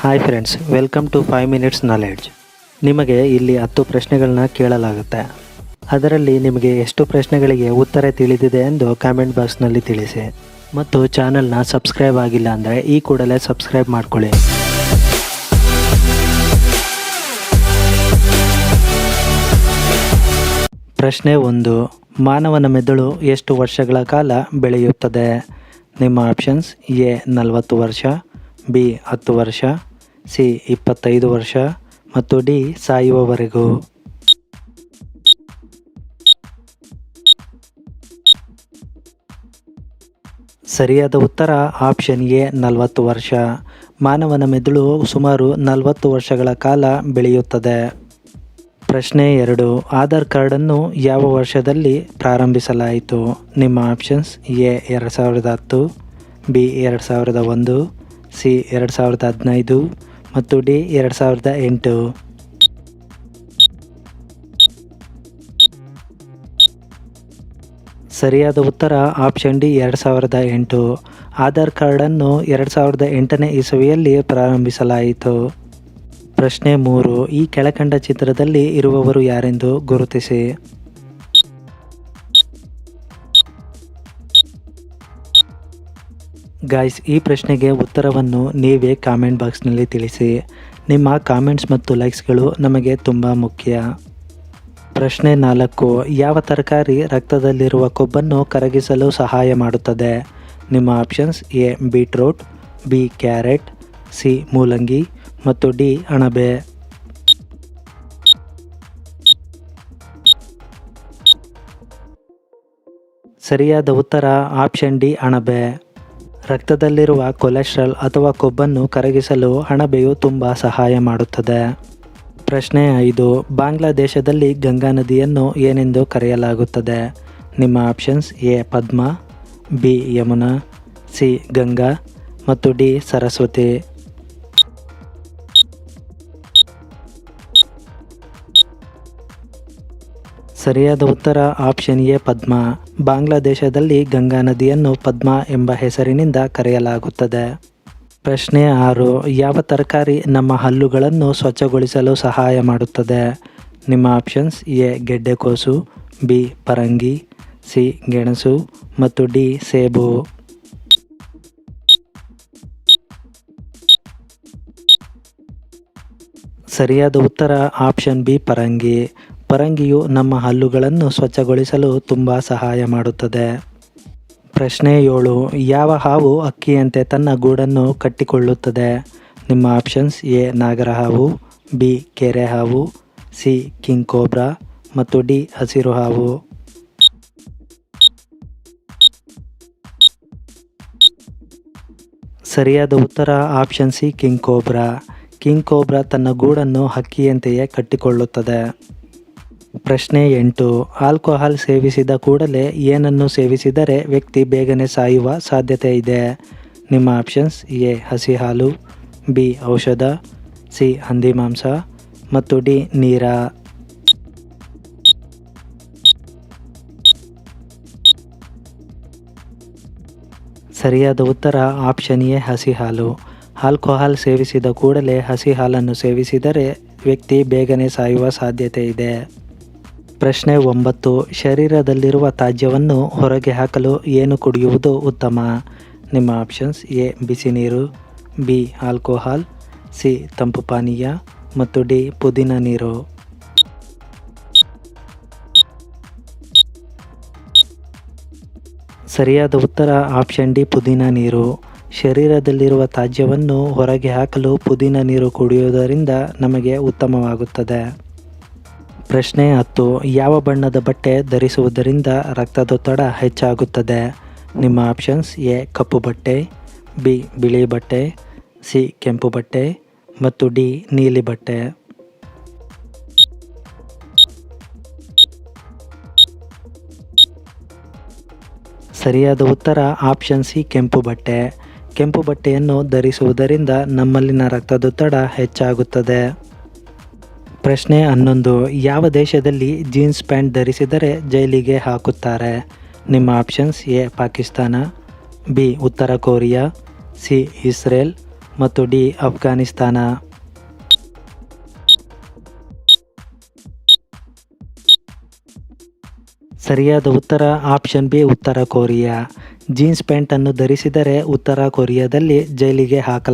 Hi friends welcome to five minutes knowledge ನಿಮಗೆ ಇಲ್ಲಿ ಹತ್ತು ಪ್ರಶ್ನೆಗಳನ್ನ ಕೇಳಲಾಗುತ್ತೆ. ಅದರಲ್ಲಿ ನಿಮಗೆ ಎಷ್ಟು ಪ್ರಶ್ನೆಗಳಿಗೆ ಉತ್ತರ ತಿಳಿದಿದೆ ಎಂದು ಕಾಮೆಂಟ್ ಬಾಕ್ಸ್ನಲ್ಲಿ ತಿಳಿಸಿ. ಮತ್ತು ಚಾನಲ್ನ ಸಬ್ಸ್ಕ್ರೈಬ್ ಆಗಿಲ್ಲ ಅಂದರೆ ಈ ಕೂಡಲೇ ಸಬ್ಸ್ಕ್ರೈಬ್ ಮಾಡ್ಕೊಳ್ಳಿ. ಪ್ರಶ್ನೆ ಒಂದು, ಮಾನವನ ಮೆದುಳು ಎಷ್ಟು ವರ್ಷಗಳ ಕಾಲ ಬೆಳೆಯುತ್ತದೆ? ನಿಮ್ಮ ಆಪ್ಷನ್ಸ್ ಎ, ನಲವತ್ತು ವರ್ಷ ಬಿ ಹತ್ತು ವರ್ಷ, ಸಿ ಇಪ್ಪತ್ತೈದು ವರ್ಷ ಮತ್ತು ಡಿ ಸಾಯುವವರೆಗೂ. ಸರಿಯಾದ ಉತ್ತರ ಆಪ್ಷನ್ ಎ, ನಲವತ್ತು ವರ್ಷ. ಮಾನವನ ಮೆದುಳು ಸುಮಾರು ನಲವತ್ತು ವರ್ಷಗಳ ಕಾಲ ಬೆಳೆಯುತ್ತದೆ. ಪ್ರಶ್ನೆ ಎರಡು, ಆಧಾರ್ ಕಾರ್ಡನ್ನು ಯಾವ ವರ್ಷದಲ್ಲಿ ಪ್ರಾರಂಭಿಸಲಾಯಿತು? ನಿಮ್ಮ ಆಪ್ಷನ್ಸ್ ಎ, ಎರಡು ಸಾವಿರದ ಹತ್ತು, ಬಿ, ಎರಡು ಸಾವಿರದ ಒಂದು ಸಿ ಎರಡು ಸಾವಿರದ ಹದಿನೈದು ಮತ್ತು ಡಿ ಎರಡು ಸಾವಿರದ ಎಂಟು. ಸರಿಯಾದ ಉತ್ತರ ಆಪ್ಷನ್ ಡಿ ಎರಡು ಸಾವಿರದ ಎಂಟು. ಆಧಾರ್ ಕಾರ್ಡನ್ನು ಎರಡು ಸಾವಿರದ ಎಂಟನೇ ಇಸವಿಯಲ್ಲಿ ಪ್ರಾರಂಭಿಸಲಾಯಿತು. ಪ್ರಶ್ನೆ ಮೂರು, ಈ ಕೆಳಕಂಡ ಚಿತ್ರದಲ್ಲಿ ಇರುವವರು ಯಾರೆಂದು ಗುರುತಿಸಿ. ಗಾಯ್ಸ್ ಈ ಪ್ರಶ್ನೆಗೆ ಉತ್ತರವನ್ನು ನೀವೇ ಕಾಮೆಂಟ್ ಬಾಕ್ಸ್ನಲ್ಲಿ ತಿಳಿಸಿ. ನಿಮ್ಮ ಕಾಮೆಂಟ್ಸ್ ಮತ್ತು ಲೈಕ್ಸ್ಗಳು ನಮಗೆ ತುಂಬ ಮುಖ್ಯ. ಪ್ರಶ್ನೆ ನಾಲ್ಕು, ಯಾವ ತರಕಾರಿ ರಕ್ತದಲ್ಲಿರುವ ಕೊಬ್ಬನ್ನು ಕರಗಿಸಲು ಸಹಾಯ ಮಾಡುತ್ತದೆ? ನಿಮ್ಮ options A beetroot B carrot C, ಮೂಲಂಗಿ ಮತ್ತು ಡಿ, ಅಣಬೆ. ಸರಿಯಾದ ಉತ್ತರ ಆಪ್ಷನ್ ಡಿ, ಅಣಬೆ. ರಕ್ತದಲ್ಲಿರುವ ಕೊಲೆಸ್ಟ್ರಾಲ್ ಅಥವಾ ಕೊಬ್ಬನ್ನು ಕರಗಿಸಲು ಅಣಬೆಯು ತುಂಬ ಸಹಾಯ ಮಾಡುತ್ತದೆ. ಪ್ರಶ್ನೆ ಐದು, ಬಾಂಗ್ಲಾದೇಶದಲ್ಲಿ ಗಂಗಾ ನದಿಯನ್ನು ಏನೆಂದು ಕರೆಯಲಾಗುತ್ತದೆ? ನಿಮ್ಮ options A, Padma, B, Yamuna, C, Ganga ಮತ್ತು ಡಿ, ಸರಸ್ವತಿ. ಸರಿಯಾದ ಉತ್ತರ ಆಪ್ಷನ್ ಎ, ಪದ್ಮ. ಬಾಂಗ್ಲಾದೇಶದಲ್ಲಿ ಗಂಗಾ ನದಿಯನ್ನು ಪದ್ಮ ಎಂಬ ಹೆಸರಿನಿಂದ ಕರೆಯಲಾಗುತ್ತದೆ. ಪ್ರಶ್ನೆ ಆರು, ಯಾವ ತರಕಾರಿ ನಮ್ಮ ಹಲ್ಲುಗಳನ್ನು ಸ್ವಚ್ಛಗೊಳಿಸಲು ಸಹಾಯ ಮಾಡುತ್ತದೆ? ನಿಮ್ಮ ಆಪ್ಷನ್ಸ್ ಎ ಗೆಡ್ಡೆಕೋಸು ಬಿ, ಪರಂಗಿ, ಸಿ, ಗೆಣಸು ಮತ್ತು ಡಿ, ಸೇಬು. ಸರಿಯಾದ ಉತ್ತರ ಆಪ್ಷನ್ ಬಿ, ಪರಂಗಿ. ಪರಂಗಿಯು ನಮ್ಮ ಹಲ್ಲುಗಳನ್ನು ಸ್ವಚ್ಛಗೊಳಿಸಲು ತುಂಬ ಸಹಾಯ ಮಾಡುತ್ತದೆ. ಪ್ರಶ್ನೆ ಏಳು, ಯಾವ ಹಾವು ಅಕ್ಕಿಯಂತೆ ತನ್ನ ಗೂಡನ್ನು ಕಟ್ಟಿಕೊಳ್ಳುತ್ತದೆ? ನಿಮ್ಮ ಆಪ್ಷನ್ಸ್ ಎ, ನಾಗರ ಹಾವು, ಬಿ, ಕೆರೆ ಹಾವು, ಸಿ, ಕಿಂಗ್ ಕೋಬ್ರಾ ಮತ್ತು ಡಿ, ಹಸಿರು ಹಾವು. ಸರಿಯಾದ ಉತ್ತರ option C, king cobra. King cobra ತನ್ನ ಗೂಡನ್ನು ಹಕ್ಕಿಯಂತೆಯೇ ಕಟ್ಟಿಕೊಳ್ಳುತ್ತದೆ. ಪ್ರಶ್ನೆ ಎಂಟು. ಆಲ್ಕೋಹಾಲ್ ಸೇವಿಸಿದ ಕೂಡಲೇ ಏನನ್ನು ಸೇವಿಸಿದರೆ ವ್ಯಕ್ತಿ ಬೇಗನೆ ಸಾಯುವ ಸಾಧ್ಯತೆ ಇದೆ? ನಿಮ್ಮ ಆಪ್ಷನ್ಸ್ ಎ ಹಸಿ ಹಾಲು ಬಿ, ಔಷಧ, ಸಿ, ಹಂದಿ ಮಾಂಸ ಮತ್ತು ಡಿ, ನೀರ. ಸರಿಯಾದ ಉತ್ತರ ಆಪ್ಷನ್ ಎ ಹಸಿ ಹಾಲು ಆಲ್ಕೋಹಾಲ್ ಸೇವಿಸಿದ ಕೂಡಲೇ ಹಸಿ ಹಾಲನ್ನು ಸೇವಿಸಿದರೆ ವ್ಯಕ್ತಿ ಬೇಗನೆ ಸಾಯುವ ಸಾಧ್ಯತೆ ಇದೆ. ಪ್ರಶ್ನೆ ಒಂಬತ್ತು, ಶರೀರದಲ್ಲಿರುವ ತ್ಯಾಜ್ಯವನ್ನು ಹೊರಗೆ ಹಾಕಲು ಏನು ಕುಡಿಯುವುದು ಉತ್ತಮ? ನಿಮ್ಮ ಆಪ್ಷನ್ಸ್ ಎ, ಬಿಸಿ ನೀರು, ಬಿ ಆಲ್ಕೋಹಾಲ್ ಸಿ, ತಂಪು ಪಾನೀಯ, ಮತ್ತು ಡಿ, ಪುದೀನ ನೀರು. ಸರಿಯಾದ ಉತ್ತರ ಆಪ್ಷನ್ ಡಿ, ಪುದೀನ ನೀರು. ಶರೀರದಲ್ಲಿರುವ ತ್ಯಾಜ್ಯವನ್ನು ಹೊರಗೆ ಹಾಕಲು ಪುದೀನ ನೀರು ಕುಡಿಯುವುದರಿಂದ ನಮಗೆ ಉತ್ತಮವಾಗುತ್ತದೆ. ಪ್ರಶ್ನೆ ಹತ್ತು, ಯಾವ ಬಣ್ಣದ ಬಟ್ಟೆ ಧರಿಸುವುದರಿಂದ ರಕ್ತದೊತ್ತಡ ಹೆಚ್ಚಾಗುತ್ತದೆ? ನಿಮ್ಮ ಆಪ್ಷನ್ಸ್ ಎ, ಕಪ್ಪು ಬಟ್ಟೆ, ಬಿ, ಬಿಳಿ ಬಟ್ಟೆ, ಸಿ, ಕೆಂಪು ಬಟ್ಟೆ ಮತ್ತು ಡಿ, ನೀಲಿ ಬಟ್ಟೆ. ಸರಿಯಾದ ಉತ್ತರ ಆಪ್ಷನ್ ಸಿ, ಕೆಂಪು ಬಟ್ಟೆ. ಕೆಂಪು ಬಟ್ಟೆಯನ್ನು ಧರಿಸುವುದರಿಂದ ನಮ್ಮಲ್ಲಿನ ರಕ್ತದೊತ್ತಡ ಹೆಚ್ಚಾಗುತ್ತದೆ. ಪ್ರಶ್ನೆ ಹನ್ನೊಂದು. ಯಾವ ದೇಶದಲ್ಲಿ ಜೀನ್ಸ್ ಪ್ಯಾಂಟ್ ಧರಿಸಿದರೆ ಜೈಲಿಗೆ ಹಾಕುತ್ತಾರೆ? ನಿಮ್ಮ ಆಪ್ಷನ್ಸ್ ಎ, ಪಾಕಿಸ್ತಾನ, ಬಿ, ಉತ್ತರ ಕೊರಿಯಾ, ಸಿ, ಇಸ್ರೇಲ್ ಮತ್ತು ಡಿ ಅಫ್ಘಾನಿಸ್ತಾನ ಸರಿಯಾದ ಉತ್ತರ ಆಪ್ಷನ್ ಬಿ, ಉತ್ತರ ಕೊರಿಯಾ. ಜೀನ್ಸ್ ಪ್ಯಾಂಟನ್ನು ಧರಿಸಿದರೆ ಉತ್ತರ ಕೊರಿಯಾದಲ್ಲಿ ಜೈಲಿಗೆ ಹಾಕಲಾಗುತ್ತದೆ.